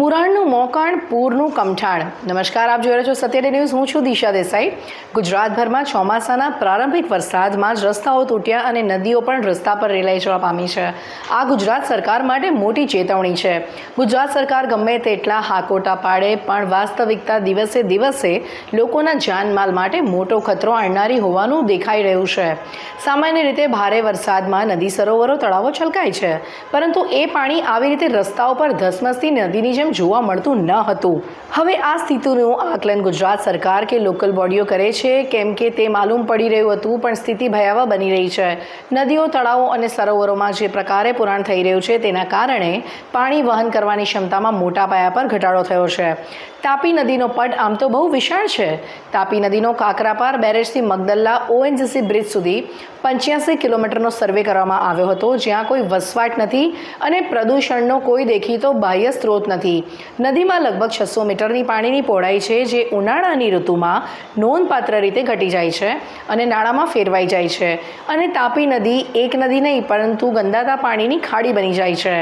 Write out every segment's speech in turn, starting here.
પુરાણનું મોકાણ પૂરનું કમઠાણ નમસ્કાર, આપ જોઈ રહ્યા છો સત્યડે ન્યૂઝ. હું છું દિશા દેસાઈ. ગુજરાતભરમાં ચોમાસાના પ્રારંભિક વરસાદમાં જ રસ્તાઓ તૂટ્યા અને નદીઓ પણ રસ્તા પર રેલાઈ જવા પામી છે. આ ગુજરાત સરકાર માટે મોટી ચેતવણી છે. ગુજરાત સરકાર ગમે તેટલા હાકોટા પાડે, પણ વાસ્તવિકતા દિવસે દિવસે લોકોના જાનમાલ માટે મોટો ખતરો આણનારી હોવાનું દેખાઈ રહ્યું છે. સામાન્ય રીતે ભારે વરસાદમાં નદી સરોવરો, તળાવો છલકાય છે. પરંતુ એ પાણી આવી રીતે રસ્તાઓ પર ધસમસતી નદીની જેમ જોવા મળતું ન હતું. હવે આ સ્થિતિનું આકલન ગુજરાત સરકાર કે લોકલ બોડીઓ કરે છે, કેમ કે તે માલુમ પડી રહ્યું હતું, પણ સ્થિતિ ભયાવહ બની રહી છે. નદીઓ, તળાવો અને સરોવરોમાં જે પ્રકારે પુરાણ થઈ રહ્યું છે, તેના કારણે પાણી વહન કરવાની ક્ષમતામાં મોટા પાયા પર ઘટાડો થયો છે. તાપી નદીનો પટ આમ તો બહુ વિશાળ છે. તાપી નદીનો કાકરાપાર બેરેજથી મગદલ્લા ઓએનજીસી બ્રિજ સુધી પંચ્યાસી કિલોમીટરનો સર્વે કરવામાં આવ્યો હતો, જ્યાં કોઈ વસવાટ નથી અને પ્રદૂષણનો કોઈ દેખીતો બાહ્ય સ્ત્રોત નથી. નદીમાં લગભગ છસો મીટરની પાણીની પહોળાઈ છે, જે ઉનાળાની ઋતુમાં નોંધપાત્ર રીતે ઘટી જાય છે અને નાળામાં ફેરવાઈ જાય છે. અને તાપી નદી એક નદી નહીં, પરંતુ ગંદાતા પાણીની ખાડી બની જાય છે.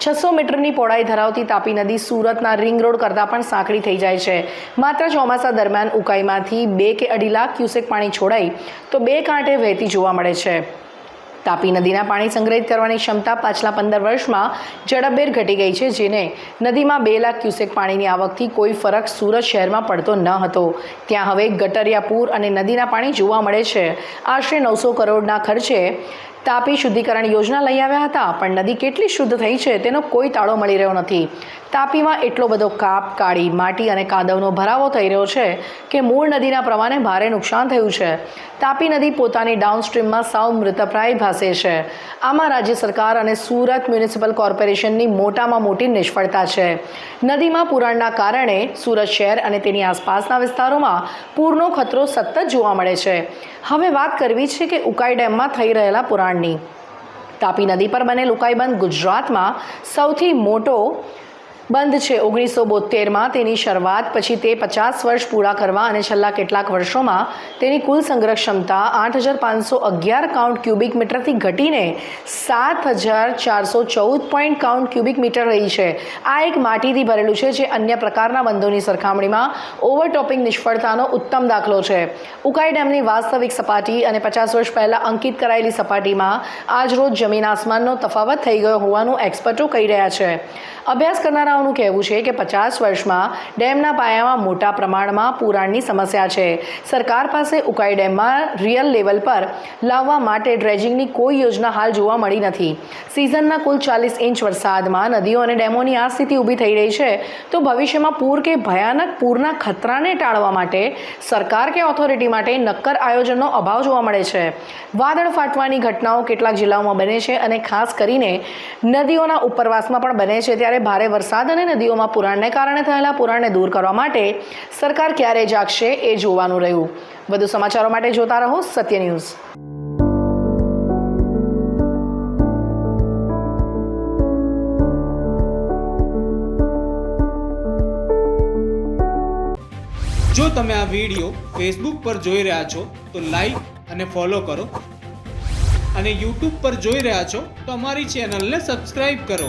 છસો મીટરની પહોળાઈ ધરાવતી તાપી નદી સુરતના રિંગ રોડ કરતાં પણ સાંકડી થઈ જાય છે. માત્ર ચોમાસા દરમિયાન ઉકાઈમાંથી બે કે અઢી લાખ ક્યુસેક પાણી છોડાય તો બે કાંઠે વહેતી જોવા મળે છે. તાપી નદીના પાણી સંગ્રહિત કરવાની ક્ષમતા પાછલા પંદર વર્ષમાં ઝડપભેર ઘટી ગઈ છે, જેને નદીમાં બે લાખ ક્યુસેક પાણીની આવકથી કોઈ ફરક સુરત શહેરમાં પડતો ન હતો. ત્યાં હવે ગટરિયા પૂર અને નદીના પાણી જોવા મળે છે. આશરે નવસો કરોડના ખર્ચે તાપી શુદ્ધિકરણ યોજના લઈ આવ્યા હતા, પણ નદી કેટલી શુદ્ધ થઈ છે તેનો કોઈ તાળો મળી રહ્યો નથી. તાપીમાં એટલો બધો કાપ, કાળી માટી અને કાદવનો ભરાવો થઈ રહ્યો છે કે મૂળ નદીના પ્રવાહને ભારે નુકસાન થયું છે. તાપી નદી પોતાની ડાઉનસ્ટ્રીમમાં સાવ મૃતપ્રાય ભાસે છે. આમાં રાજ્ય સરકાર અને સુરત મ્યુનિસિપલ કોર્પોરેશનની મોટામાં મોટી નિષ્ફળતા છે. નદીમાં પુરાણના કારણે સુરત શહેર અને તેની આસપાસના વિસ્તારોમાં પૂરનો ખતરો સતત જોવા મળે છે. હવે વાત કરવી છે કે ઉકાઈ ડેમમાં થઈ રહેલા પુરાણની. તાપી નદી પર બનેલ ઉકાઈ બંધ ગુજરાતમાં સૌથી મોટો બંધ છે ઓગણીસો બોતેરમાં તેની શરૂઆત, પછી તે પચાસ વર્ષ પૂરા કરવા અને છેલ્લા કેટલાક વર્ષોમાં તેની કુલ સંગ્રહ ક્ષમતા આઠ હજાર પાંચસો અગિયાર કાઉન્ટ ક્યુબિક મીટરથી ઘટીને સાત હજાર ચારસો ચૌદ પોઈન્ટ કાઉન્ટ ક્યુબિક મીટર રહી છે. આ એક માટીથી ભરેલું છે જે અન્ય પ્રકારના બંધોની સરખામણીમાં ઓવરટોપિંગ નિષ્ફળતાનો ઉત્તમ દાખલો છે. ઉકાઈ ડેમની વાસ્તવિક સપાટી અને પચાસ વર્ષ પહેલાં અંકિત કરાયેલી સપાટીમાં આજરોજ જમીન આસમાનનો તફાવત થઈ ગયો હોવાનું એક્સપર્ટો કહી રહ્યા છે. અભ્યાસ કરનારાઓનું કહેવું છે કે પચાસ વર્ષમાં ડેમના પાયામાં મોટા પ્રમાણમાં પુરાણની સમસ્યા છે. સરકાર પાસે ઉકાઈ ડેમમાં રિયલ લેવલ પર લાવવા માટે ડ્રેજિંગની કોઈ યોજના હાલ જોવા મળી નથી. સિઝનના કુલ ચાલીસ ઇંચ વરસાદમાં નદીઓ અને ડેમોની આ સ્થિતિ ઊભી થઈ રહી છે. તો ભવિષ્યમાં પૂર કે ભયાનક પૂરના ખતરાને ટાળવા માટે સરકાર કે ઓથોરિટી માટે નક્કર આયોજનનો અભાવ જોવા મળે છે. વાદળ ફાટવાની ઘટનાઓ કેટલાક જિલ્લાઓમાં બને છે અને ખાસ કરીને નદીઓના ઉપરવાસમાં પણ બને છે. ત્યારે ભારે વરસાદ અને નદીઓમાં પુરાણને કારણે થયેલા પુરાણને દૂર કરવા માટે સરકાર ક્યારે જાગશે એ જોવાનું રહ્યું. વધુ સમાચારો માટે જોતા રહો સત્ય ન્યૂઝ. જો તમે આ વીડિયો ફેસબુક પર જોઈ રહ્યા છો, તો લાઈક અને ફોલો કરો. અને યુટ્યુબ પર જોઈ રહ્યા છો, તો અમારી ચેનલને સબસ્ક્રાઈબ કરો.